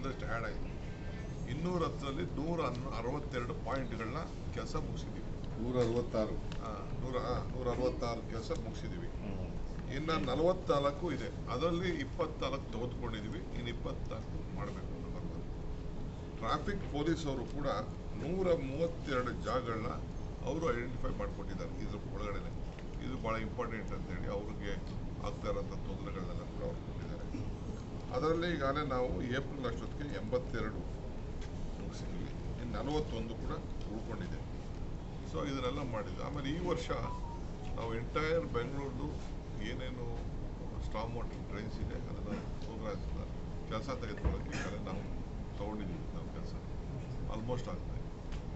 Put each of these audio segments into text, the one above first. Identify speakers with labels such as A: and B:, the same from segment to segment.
A: ಒಂದಷ್ಟು ಆ್ಯಡ್ ಆಯಿತು. ಇನ್ನೂರ ಹತ್ತರಲ್ಲಿ ನೂರ ಅರವತ್ತೆರಡು ಪಾಯಿಂಟ್ಗಳನ್ನ ಕೆಲಸ ಮುಗಿಸಿದ್ದೀವಿ
B: ನೂರ ಅರವತ್ತಾರು
A: ನೂರ ಹಾಂ ನೂರ ಅರವತ್ತಾರು ಕೆಲಸ ಮುಗಿಸಿದ್ದೀವಿ ಇನ್ನು ನಲವತ್ನಾಲ್ಕು ಇದೆ. ಅದರಲ್ಲಿ ಇಪ್ಪತ್ನಾಲ್ಕು ತೆಗೆದುಕೊಂಡಿದ್ದೀವಿ ಇನ್ನು ಇಪ್ಪತ್ನಾಲ್ಕು ಮಾಡಬೇಕು ಅಂತ ಬರ್ಬೋದು. ಟ್ರಾಫಿಕ್ ಪೊಲೀಸ್ ಅವರು ಕೂಡ ನೂರ ಮೂವತ್ತೆರಡು ಜಾಗಗಳನ್ನ ಅವರು ಐಡೆಂಟಿಫೈ ಮಾಡಿಕೊಟ್ಟಿದ್ದಾರೆ ಇದ್ರ ಒಳಗಡೆ ಇದು ಭಾಳ ಇಂಪಾರ್ಟೆಂಟ್ ಅಂತೇಳಿ ಅವ್ರಿಗೆ ಆಗ್ತಾ ಇರೋಂಥ ತೊಂದರೆಗಳನ್ನೆಲ್ಲ ಕೂಡ ಅವ್ರು ಕೊಟ್ಟಿದ್ದಾರೆ. ಅದರಲ್ಲಿ ಈಗಾಗಲೇ ನಾವು ಏಪ್ರಿಲ್ ಅಷ್ಟೊತ್ತಿಗೆ ಎಂಬತ್ತೆರಡು ಮುಗಿಸಿದ್ವಿ. ಇನ್ನು ನಲವತ್ತೊಂದು ಕೂಡ ಉಳ್ಕೊಂಡಿದೆ. ಸೊ ಇದನ್ನೆಲ್ಲ ಮಾಡಿದ್ವಿ. ಆಮೇಲೆ ಈ ವರ್ಷ ನಾವು ಎಂಟೈರ್ ಬೆಂಗಳೂರದು ಏನೇನು ಸ್ಟಾಮ್ ವಾಟರ್ ಡ್ರೈನ್ಸ್ ಇದೆ ಅದನ್ನು ಪ್ರೋಗ್ರಾಮ್ಸ್ನ ಕೆಲಸ ತೆಗೆದುಕೊಳ್ಳೋಕ್ಕೆ ಈಗಾಗಲೇ ನಾವು ತೊಗೊಂಡಿದ್ದೀವಿ ನಾವು ಕೆಲಸ. ಆಲ್ಮೋಸ್ಟ್ ಆಗ್ತದೆ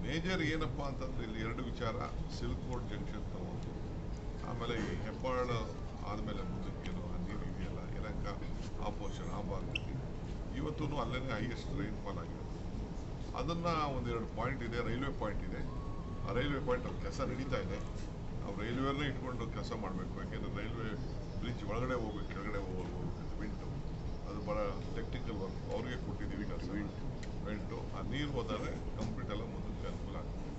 A: ಮೇಜರ್ ಏನಪ್ಪ ಅಂತಂದ್ರೆ ಇಲ್ಲಿ ಎರಡು ವಿಚಾರ. ಸಿಲ್ಕ್ ರೋಡ್ ಜಂಕ್ಷನ್ ತಗೊಂಡು, ಆಮೇಲೆ ಈ ಹೆಬ್ಬಾಳ ಆದಮೇಲೆ ಮುಂದಕ್ಕೇನು ಆ ನೀರು ಇದೆಯಲ್ಲ ಯಲಹಂಕ ಆ ಪೋರ್ಷನ್ ಆ ಭಾಗದಲ್ಲಿ ಇವತ್ತೂ ಅಲ್ಲೇ ಹೈಯೆಸ್ಟ್ ರೈನ್ಫಾಲ್ ಆಗಿದೆ. ಅದನ್ನು ಒಂದೆರಡು ಪಾಯಿಂಟ್ ಇದೆ ರೈಲ್ವೆ ಪಾಯಿಂಟ್ ಇದೆ. ಆ ರೈಲ್ವೆ ಪಾಯಿಂಟ್ ಅಲ್ಲಿ ಕೆಲಸ ನಡೀತಾ ಇದೆ. ನಾವು ರೈಲ್ವೆನೇ ಇಟ್ಕೊಂಡು ಕೆಲಸ ಮಾಡಬೇಕು ಯಾಕೆಂದರೆ ರೈಲ್ವೆ ಬ್ರಿಡ್ಜ್ ಒಳಗಡೆ ಹೋಗ್ಬೇಕು ಕೆಳಗಡೆ ಹೋಗ್ಬೇಕು ವಿಂಟು ಅದು ಭಾಳ ಟೆಕ್ನಿಕಲ್ ವರ್ಕ್ ಅವ್ರಿಗೆ ಕೊಟ್ಟಿದ್ದೀವಿ ಕೆಲಸ ವಿಂಟು ಆ ನೀರು ಹೋದರೆ ಕಂಪ್ಲೀಟ್ ಎಲ್ಲ ಮುಂದಕ್ಕೆ ಅನುಕೂಲ ಆಗ್ತದೆ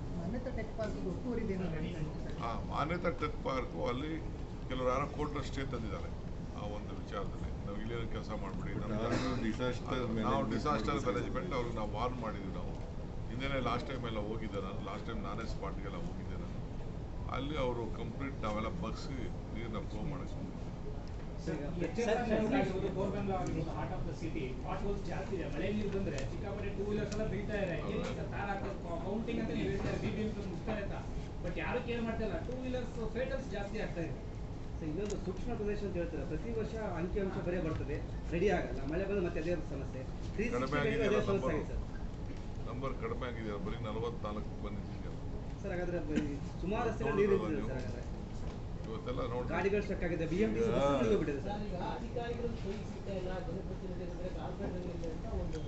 A: ಹಾಂ ಮಾನ್ಯತಾ ಟೆಕ್ ಪಾರ್ಕು ಅಲ್ಲಿ ಕೆಲವರು ಯಾರೋ ಕೋರ್ಟ್ನ ಸ್ಟೇ ತಂದಿದ್ದಾರೆ. ಆ ಒಂದು ವಿಚಾರದಲ್ಲಿ. ಇಲ್ಲೇ ಕೆಲಸ ಮಾಡಿಬಿಡಿ. ನಾವು ಡಿಸಾಸ್ಟರ್ ಮ್ಯಾನೇಜ್ಮೆಂಟ್ ಅವ್ರಿಗೆ ನಾವು ವಾರ್ನ್ ಮಾಡಿದ್ವಿ ನಾವು. ಹಿಂದೆನೇ ಲಾಸ್ಟ್ ಟೈಮ್ ಎಲ್ಲ ಹೋಗಿದ್ದೆ ನಾನು. ಲಾಸ್ಟ್ ಟೈಮ್ ನಾನೇ ಸ್ಪಾಟ್ಗೆಲ್ಲ ಹೋಗಿದ್ದೆ ನಾನು. ಅಲ್ಲಿ ಅವರು ಕಂಪ್ಲೀಟ್ ನಾವೆಲ್ಲ ಬಗ್ಸಿ ನೀರನ್ನ ಫ್ಲೋ ಮಾಡಿಸ್ಕೊಂಡು
C: ಬೋರ್ಗನ್ ಆಗಿರ್ಬೋದು heart of the city what holes ಜಾಸ್ತಿ ಇದೆ. ಮಳೆ ನೀರು ಬಂದ್ರೆ ಸಿಕ್ಕಾಪಟ್ಟೆ ಟೂ ವೀಲರ್ಸ್ ಎಲ್ಲ ಬೀಳ್ತಾ ಇದೆ. ಏನಿಲ್ಲ ಸರ್ ತಾರ್ ಕೌಂಟಿಂಗ್ ಅಂತ ನೀವು ಹೇಳ್ತಾರೆ ಬಿ ಬಿ ಎಂ ಮುಗ್ತಾರೆ ಬಟ್ ಯಾರು ಕೇರ್ ಮಾಡ್ತಾ ಇಲ್ಲ. ಟೂ ವೀಲರ್ಸ್ ಫೇಟಲ್ಸ್ ಜಾಸ್ತಿ ಆಗ್ತಾ ಇದೆ.
D: ಇನ್ನೊಂದು ಸೂಕ್ಷ್ಮ ಪ್ರದೇಶ ಅಂತ ಹೇಳ್ತಾರೆ. ಪ್ರತಿ ವರ್ಷ ಅಂಕಿ ಅಂಶ ಬರೇ ಬರ್ತದೆ. ರೆಡಿ ಆಗಲ್ಲ. ಮಳೆ ಬಂದು ಮತ್ತೆ ಅದೇ ಸಮಸ್ಯೆ.
A: ನಂಬರ್ ಕಡಿಮೆ ಆಗಿದೆ ಬರೀ ನಲವತ್ನಾಲ್ಕು ಬಂದಿದ್ದೀವಿ
D: ಸರ್ ಹಾಗಾದ್ರೆ ಸುಮಾರು ರಸ್ತೆ ನೀರು ಸರ್ ಹಾಗಾದ್ರೆ.
A: ಇವತ್ತೆಲ್ಲ ನೋಡಿ
D: ಗಾಡಿಗಳು ಸ್ಟಕ್ ಆಗಿದೆ. ಬಿ ಎಂ ಟಿ ಹೋಗ್ಬಿಟ್ಟಿದೆ ಸರ್.
E: ಈಗ ಅಧಿಕಾರಿಗಳು ಇಲ್ಲ ಜನಪ್ರತಿನಿಧಿಗಳಿದ್ರೆ ಕಾರ್ಪೊರೇಟರ್ಗಳಿದೆ ಅಂತ ಒಂದು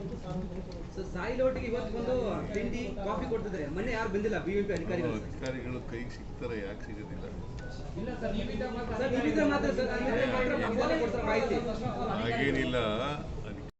E: ಒಂದು ಸಾರ್ವಜನಿಕ ಒಂದು
D: ಸರ್ ಸಾಯಿಲ್ ಲೋಟಿಗೆ ಇವತ್ತು ಬಂದು ತಿಂಡಿ ಕಾಫಿ ಕೊಡ್ತಿದ್ದಾರೆ ಮೊನ್ನೆ ಯಾರು ಬಂದಿಲ್ಲ ಬಿ ಎಂ ಪಿ ಅಧಿಕಾರಿಗಳು?
B: ಅಧಿಕಾರಿಗಳು ಕೈಗೆ ಸಿಗ್ತಾರೆ ಯಾಕೆ ಸಿಗೋದಿಲ್ಲ?
C: ಇಲ್ಲ ಸರ್ ನೀವಿದ್ದಾಗ ಮಾತ್ರ
D: ಸರ್ ನೀವಿದ್ರೆ ಮಾತ್ರ ಸರ್ ಮಾಹಿತಿ.